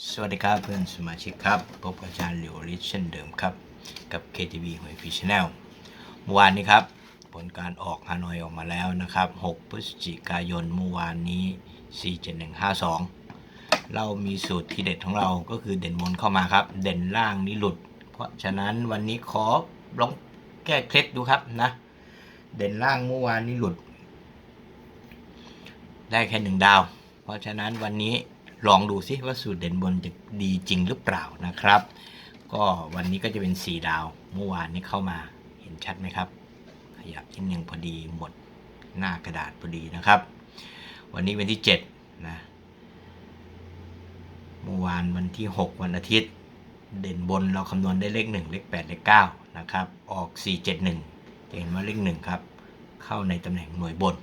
สวัสดีครับเพื่อนสมาชิกครับ พบกับอาจารย์เหลิวริชเช่นเดิมครับ กับ KTV หวยฟีชแนลเมื่อวานนี้ครับ ผลการออกฮานอยออกมาแล้วนะครับ 6 พฤศจิกายนเมื่อวานนี้ 47152 เรามีสูตรที่เด็ดของเราก็คือเด่นบนเข้ามาครับ เด่นล่างนี้หลุด เพราะฉะนั้นวันนี้ขอลองแก้เคล็ดดูครับนะ เด่นล่างเมื่อวานนี้หลุด ได้แค่หนึ่งดาว เพราะฉะนั้นวันนี้ ลองดูซิว่าสูตรเด่นบนจะดีจริงหรือเปล่านะครับ ก็วันนี้ก็จะเป็น 4 ดาว เมื่อวานนี้เข้ามาเห็นชัดไหมครับ ขยับนิดนึงพอดีหมดหน้ากระดาษพอดีนะครับ วันนี้วันที่7นะเมื่อวานวันที่ 6 วันอาทิตย์ เด่นบนเราคำนวณได้เลข 1 เลข 8 เลข9นะครับออก 471จะเห็นว่าเลข1ครับเข้าในตำแหน่งหน่วยบน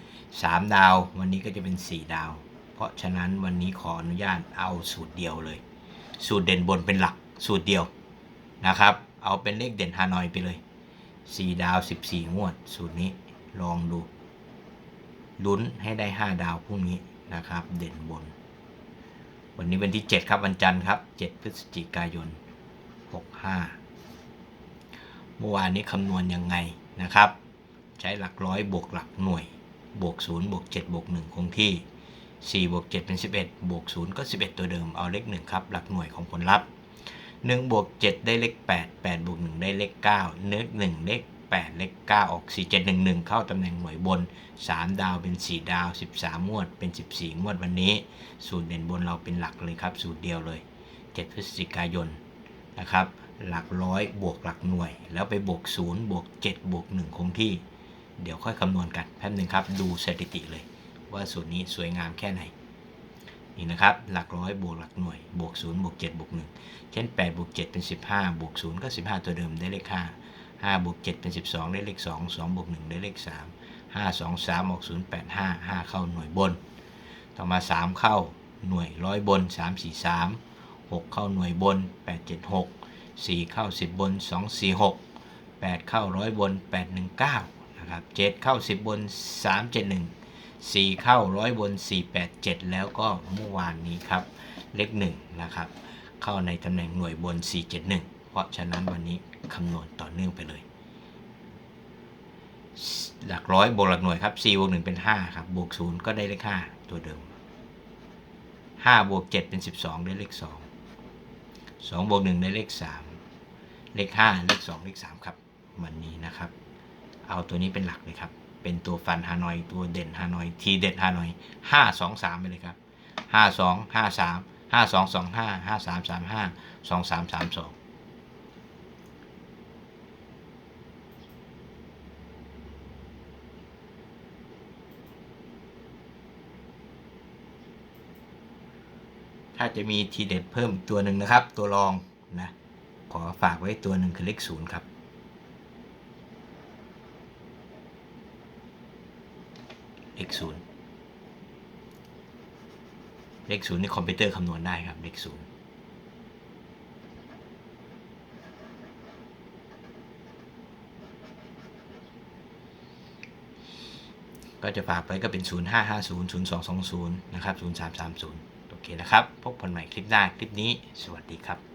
3 ดาว วันนี้ก็จะเป็น 4 ดาว เพราะฉะนั้นวันนี้ขออนุญาตเอาสูตรเดียวเลย สูตรเด่นบนเป็นหลักสูตรเดียวนะครับ เอาเป็นเลขเด่นฮานอยไปเลย 4 ดาว 14 งวด สูตรนี้ลองดูลุ้นให้ได้ 5 ดาวพรุ่งนี้นะครับ เด่นบน วันนี้วันที่ 7 ครับวันจันทร์ครับ 7 พฤศจิกายน 65 เมื่อวานนี้คำนวณยังไงนะครับ ใช้หลักร้อยบวกหลักหน่วยบวก0บวก7บวก1คงที่ 4บวก7เป็น 11 บวก 0 ก็ 11 ตัวเดิม เอาเลข 1 ครับ หลักหน่วยของผลลัพธ์1บวก7ได้เลข 8 8บวก1ได้เลข 9เลข1เลข 8 เลข 9 ออก 4 7 1 1 เข้าตำแหน่งหน่วยบน 3 ดาวเป็น 4 ดาว 13 งวด เป็น 14 งวดวันนี้ สูตรเด่นบนเราเป็นหลักเลยครับ สูตรเดียวเลย 7 พฤศจิกายนนะครับ หลักร้อยบวกหลักหน่วย แล้วไปบวก 0 บวก 7 บวก 1 คงที่ เดี๋ยวค่อยคำนวณกันแป๊บหนึ่งครับ ดูสถิติเลย ว่าสูตรนี้สวยงามแค่ไหนนี่นะครับหลักร้อยบวกหลักหน่วยบวก0บวก7บวก1 เช่น8บวก7เป็น15บวก0ก็ 15 ตัวเดิมได้เลข 5 5บวก7เป็น 12 ได้เลข 2 2บวก1ได้เลข 3 5 2 3ออก0 8 5 5 เข้าหน่วยบน ต่อมา 3 เข้าหน่วยร้อยบน 3 4 3 6 เข้าหน่วยบน 8 7 6 4 เข้า 10 บน 2 4 6 8 เข้าร้อยบน 8 1 9นะครับ7เข้า 10 บน 3 7 1 4 เข้าร้อยบน 4 8 7 แล้วก็เมื่อวานนี้ครับ เลข1นะครับ เข้าในตำแหน่งหน่วยบน 4 7 1 เพราะฉะนั้นวันนี้คำนวณต่อเนื่องไปเลย หลักร้อยบวกหลักหน่วยครับ4บวก1เป็น 5 ครับ บวก 0 ก็ได้เลข 5 ตัวเดิม 5 บวก 7 เป็น 12 ได้เลข 2 2 บวก 1 ได้เลข 3 เลข 5 เลข 2 เลข 3 ครับ วันนี้นะครับ เอาตัวนี้เป็นหลักเลยครับ เป็นตัวฟันฮานอย ตัวเด่นฮานอย ทีเด็ดฮานอย 5 2 3 ไปเลยครับ 5 2 5 3 5 2 2 5 5 3 3 5 2 3 3 2ถ้าจะมีทีเด็ดเพิ่มตัวหนึ่งนะครับ ตัวรองนะขอฝากไว้ตัวหนึ่งคือเลขศูนย์ครับ เลขศูนย์เลขศูนย์นี่คอมพิวเตอร์คำนวณได้ครับเลขศูนย์ก็จะฝากไปก็เป็น 0 5 5 0 0 2 2 0 นะครับ 0 3 3 0 โอเคนะครับ พบกันใหม่คลิปหน้า คลิปนี้ สวัสดีครับ